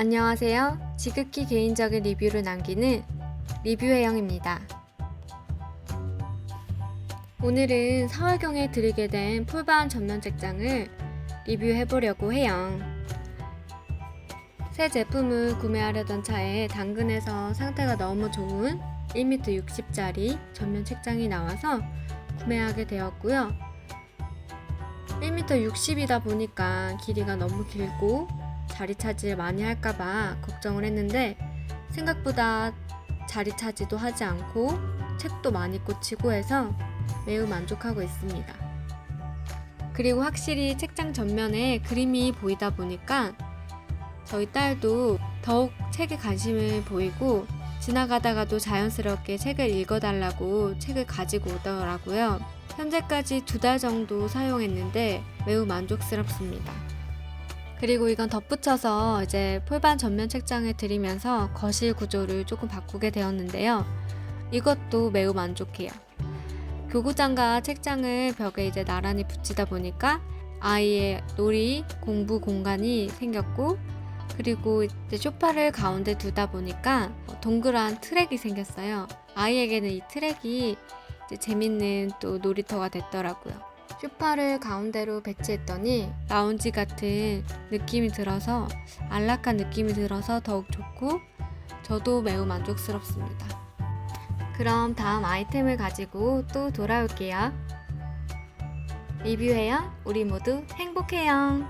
안녕하세요. 지극히 개인적인 리뷰를 남기는 리뷰혜영입니다. 오늘은 4월경에 들이게 된 풀바운 전면 책장을 리뷰해보려고 해요. 새 제품을 구매하려던 차에 당근에서 상태가 너무 좋은 1m 60짜리 전면 책장이 나와서 구매하게 되었고요. 1m 60이다 보니까 길이가 너무 길고 자리 차지를 많이 할까봐 걱정을 했는데 생각보다 자리 차지도 하지 않고 책도 많이 꽂히고 해서 매우 만족하고 있습니다. 그리고 확실히 책장 전면에 그림이 보이다 보니까 저희 딸도 더욱 책에 관심을 보이고 지나가다가도 자연스럽게 책을 읽어달라고 책을 가지고 오더라고요. 현재까지 두 달 정도 사용했는데 매우 만족스럽습니다. 그리고 이건 덧붙여서 이제 폴반 전면 책장을 드리면서 거실 구조를 조금 바꾸게 되었는데요. 이것도 매우 만족해요. 교구장과 책장을 벽에 이제 나란히 붙이다 보니까 아이의 놀이, 공부 공간이 생겼고 그리고 이제 소파를 가운데 두다 보니까 동그란 트랙이 생겼어요. 아이에게는 이 트랙이 재밌는 또 놀이터가 됐더라고요. 소파를 가운데로 배치했더니 라운지 같은 느낌이 들어서 안락한 느낌이 들어서 더욱 좋고 저도 매우 만족스럽습니다. 그럼 다음 아이템을 가지고 또 돌아올게요. 리뷰해요. 우리 모두 행복해요.